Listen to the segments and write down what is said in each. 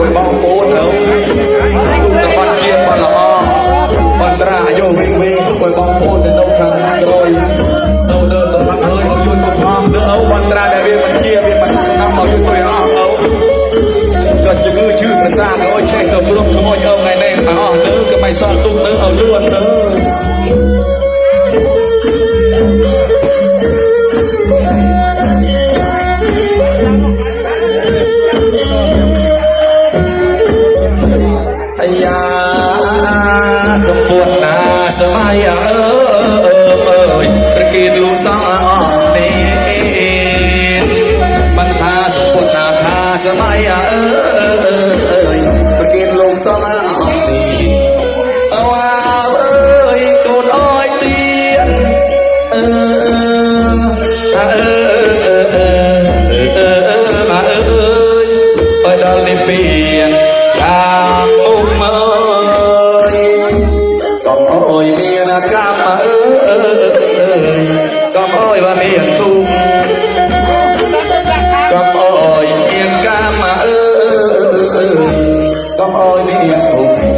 មួយបងប្អូនទៅទៅបាត់ជាតិបាត់ល្អបន្ត្រាអាយុវិញវិញមួយបងប្អូនទៅនៅខាងខាងរយទៅលើទៅបាត់ហើយឲ្យយល់ទៅផងទៅអូបន្ត្រាដែលវាបញ្ជាវាបាត់ស្នាមមកយល់ទៅអស់អូក៏ជំងឺជឿប្រសាទអូចេះទៅព្រមក្មួយអូថ្ងៃនេះអស់ទៅក៏មិនសល់ទុកនៅឲ្យលួនទៅสมัยเอ้ยสกินลงสนาตีเอาว่าเอ้ยโกดอ้อยเตียนเออเออเออเออเออเออมาเอ้ยไปดอลในเปลี่ยนตามอุ้มเอ้ยต้องอ้อยเมียนะกามมาเอ้ยต้องอ้อยว่าเมียนทุ่ง fiel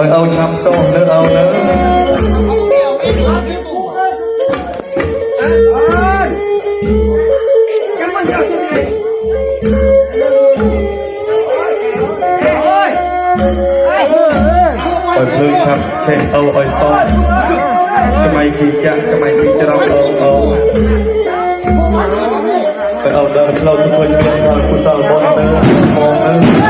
อยเอาช้ำส้มเนื้อเอาเนื้อไปล่อยเพลิงชับเช่นเอาอ้อยซ้อนทำไมกีจะทำไมกีจะเราเอาเอาไปเอาเดินเราทุกคนเป็นทางผู้สร้างบอลเนอ้อมองเนื้อ